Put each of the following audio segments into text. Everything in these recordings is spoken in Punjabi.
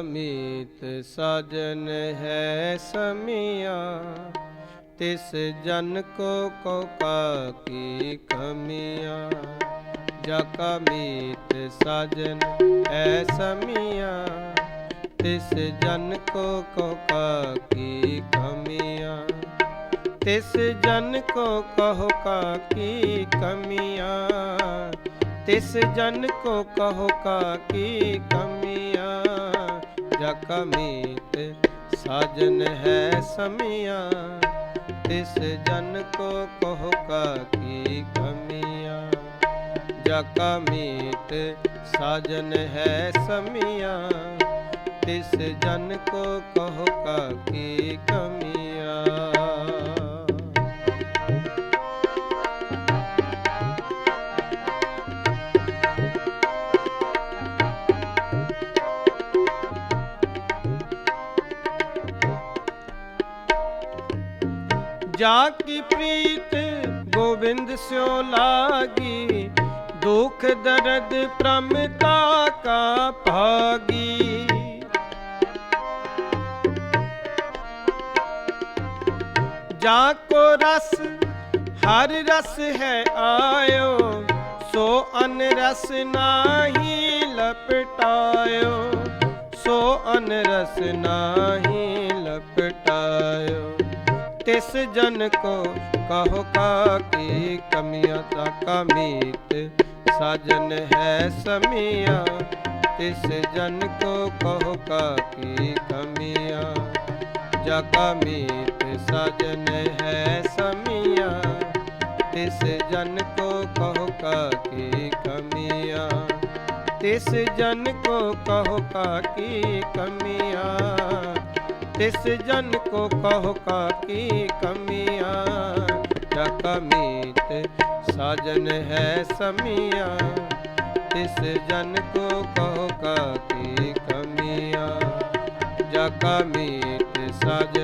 ਅਮੀਤ ਸਾਜਨ ਹੈ ਸਮੀਆਂ, ਤਿਸ ਜਨ ਕੋ ਕੋ ਕਾ ਕੀ ਕਮੀਆਂ। ਜਾ ਕਾ ਮੀਤ ਸਾਜਨ ਹੈ ਸਮੀਆਂ, ਤਿਸ ਜਨ ਕੋ ਕੋ ਕਾ ਕੀ ਕਮੀਆਂ। ਤਿਸ ਜਨ ਕੋ ਕਹੋ ਕਾ ਕੀ ਕਮੀਆਂ, ਤਿਸ ਜਨ ਕੋ ਕਹੋ ਕਾ ਕੀ ਕਮੀਆਂ। ਜਕ ਮੀਤ ਸਾਜਨ ਹੈ ਸਮੀਆਂ, ਤਿਸ ਜਨ ਕੋ ਕਹੋ ਕਾ ਕੀ ਕਮੀਆਂ। ਜਕ ਮੀਤ ਸਾਜਨ ਹੈ ਸਮੀਆਂ, ਤਿਸ ਜਨ ਕੋ ਕਹੋ ਕਾ ਕੀ ਕਮਿਆ। ਜਾ ਕੀ ਪ੍ਰੀਤ ਗੋਬਿੰਦ ਸਿਓ ਲਾਗੀ, ਦੁਖ ਦਰਦ ਪ੍ਰਮਤਾ ਕਾ ਭਾਗੀ। ਜਾ ਕੋ ਰਸ, ਹਰ ਰਸ ਹੈ ਆਇਓ, ਸੋ ਅਨ ਰਸ ਨਾਹੀ ਲਪਟਾਇਓ, ਸੋ ਅਨ ਰਸ ਨਾਹੀ ਲਪਟਾਇਓ। ਤਿਸ ਜਨ ਕੋ ਕਹੋ ਕਾ ਕੀ ਕਮੀਆਂ ਤਾ ਕਮੀਤ ਸਾਜਨ ਹੈ ਸਮੀਆਂ ਤਿਸ ਜਨ ਕੋ ਕਹੋ ਕਾ ਕੀ ਕਮੀਆਂ ਜਾ ਕਾ ਮੀਤ ਸਾਜਨ ਹੈ ਸਮੀਆਂ ਤਿਸ ਜਨ ਕੋ ਕਹੋ ਕਾ ਕੀ ਕਮੀਆਂ ਤਿਸ ਜਨ ਕੋ ਕਹੋ ਕਾ ਕੀ ਕਮੀਆਂ ਤਿਸ ਜਨ ਕੋ ਕਹੋ ਕਾ ਕੀ ਕਮੀਆਂ, ਜਾ ਕਾ ਮੀਤ ਸਾਜਨ ਹੈ ਸਮੀਆਂ। ਤਿਸ ਜਨ ਕੋ ਕਹੋ ਕਾ ਕੀ ਕਮੀਆਂ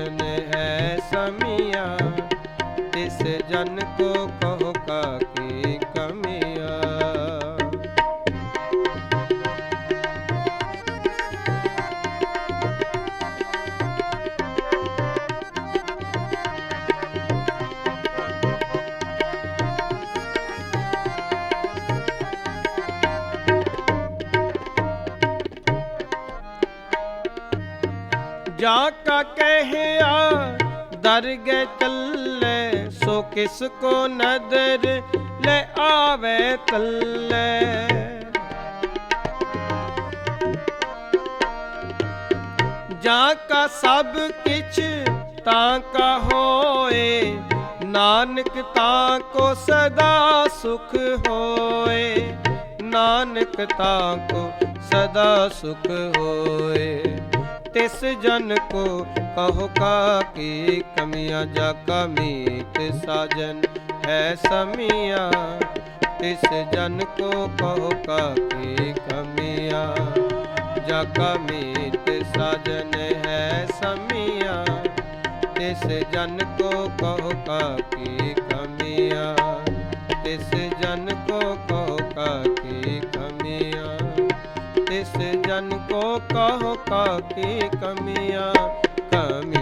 ਜਾ ਕਾ ਕਹਿਆ, ਦਰਗਹਿ ਚੱਲੇ, ਸੋ ਕਿਸ ਕੋ ਨਦਰ ਲੈ ਆਵੇ ਤੱਲੇ ਜਾ ਕਾ ਸਭ ਕਿਛ ਤਾਂ ਕਾ ਹੋਏ, ਨਾਨਕ ਤਾਂ ਕੋ ਸਦਾ ਸੁਖ ਹੋਏ, ਨਾਨਕ ਤਾਂ ਕੋ ਸਦਾ ਸੁਖ ਹੋਏ। ਤਿਸ ਜਨ ਕੋ ਕਹੋ ਕਾ ਕੀ ਕਮੀਆਂ ਜਾ ਕਾ ਮੀਤ ਸਾਜਨ ਹੈ ਸਮੀਆਂ। ਤਿਸ ਜਨ ਕੋ ਕਹੋ ਕਾ ਕੀ ਕਮੀਆਂ ਜਾ ਕਾ ਮੀਤ ਸਾਜਨ ਹੈ ਸਮੀਆਂ। ਤਿਸ ਜਨ ਕੋ ਕਹੋ ਕਾ ਕੀ ਕਾ ਕਾਕੇ ਕਮੀਆਂ ਕਮਿਆ